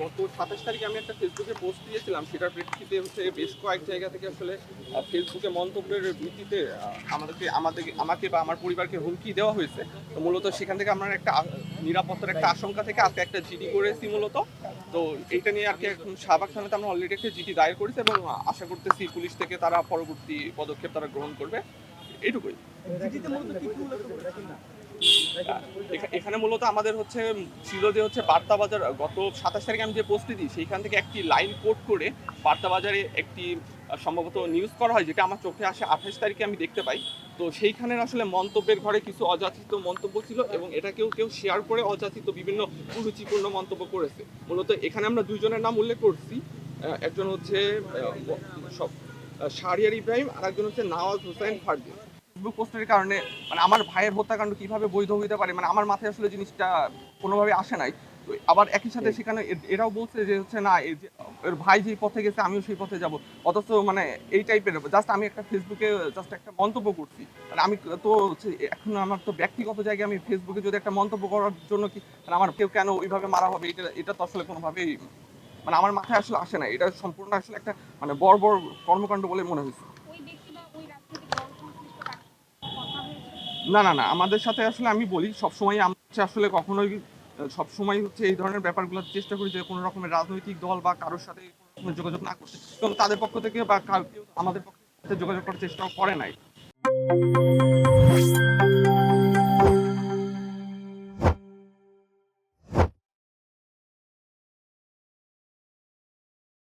গত সাতাশ তারিখে আমি একটা ফেসবুকে পোস্ট দিয়েছিলাম, সেটার প্রেক্ষিতে হচ্ছে বেশ কয়েক জায়গা থেকে আসলে ফেসবুকে মন্তব্যের ভিত্তিতে আমাদেরকে আমাদের আমাকে বা আমার পরিবারকে হুমকি দেওয়া হয়েছে। তো মূলত সেখান থেকে আমার একটা নিরাপত্তার একটা আশঙ্কা থেকে আজকে একটা জিডি করেছি মূলত। তো এইটা নিয়ে আর কি এখন শাহবাগ থানাতে আমরা অলরেডি একটা জিডি দায়ের করেছি এবং আশা করতেছি পুলিশ থেকে তারা পরবর্তী পদক্ষেপ তারা গ্রহণ করবে। এইটুকুই এখা- এখানে মূলত আমাদের হচ্ছে ছিল যে হচ্ছে বার্তা বাজার গত সাতাশ তারিখে আমি যে পোস্টে দিই, সেইখান থেকে একটি লাইন কোড করে বার্তা বাজারে একটি সম্ভবত নিউজ করা হয়, যেটা আমার চোখে আসে আঠাশ তারিখে আমি দেখতে পাই। তো সেইখানের আসলে মন্তব্যের ঘরে কিছু অযাচিত মন্তব্য ছিল এবং এটা কেউ শেয়ার করে অযাচিত বিভিন্ন কুরুচিপূর্ণ মন্তব্য করেছে। মূলত এখানে আমরা দুইজনের নাম উল্লেখ করছি একজন হচ্ছে সব শাহরিয়ার ইব্রাহিম আর একজন হচ্ছে নওয়াজ হোসেন ফারদিন ফেসবুক পোস্টের কারণে মানে আমার ভাইয়ের হত্যাকাণ্ড কীভাবে বৈধ হইতে পারে মানে আমার মাথায় আসলে জিনিসটা কোনোভাবে আসে নাই। তো আবার একই সাথে সেখানে এরাও বলছে যে হচ্ছে না এই যে এর ভাই যে পথে গেছে আমিও সেই পথে যাব। অথচ মানে এই টাইপের জাস্ট আমি একটা ফেসবুকে জাস্ট একটা মন্তব্য করছি। মানে আমি তো হচ্ছে এখন আমার তো ব্যক্তিগত জায়গায় আমি ফেসবুকে যদি একটা মন্তব্য করার জন্য কি মানে আমার কেউ কেন ওইভাবে মারা হবে এটা এটা তো আসলে কোনোভাবেই মানে আমার মাথায় আসলে আসে না এটা সম্পূর্ণ আসলে একটা মানে বড় বড় কর্মকাণ্ড বলে মনে হয়েছে ওই ব্যক্তি বা ওই রাজনৈতিক দল সংশ্লিষ্ট কারোর সাথে কথা হয়েছে না না না, আমাদের সাথে আসলে আমি বলি, সবসময় আমাদের আসলে কখনোই, সবসময় হচ্ছে এই ধরনের ব্যাপারগুলো চেষ্টা করি যে কোনো রকমের রাজনৈতিক দল বা কারোর সাথে যোগাযোগ না করতে। এবং তাদের পক্ষ থেকে বা আমাদের পক্ষ থেকে যোগাযোগ করার চেষ্টাও করে নাই।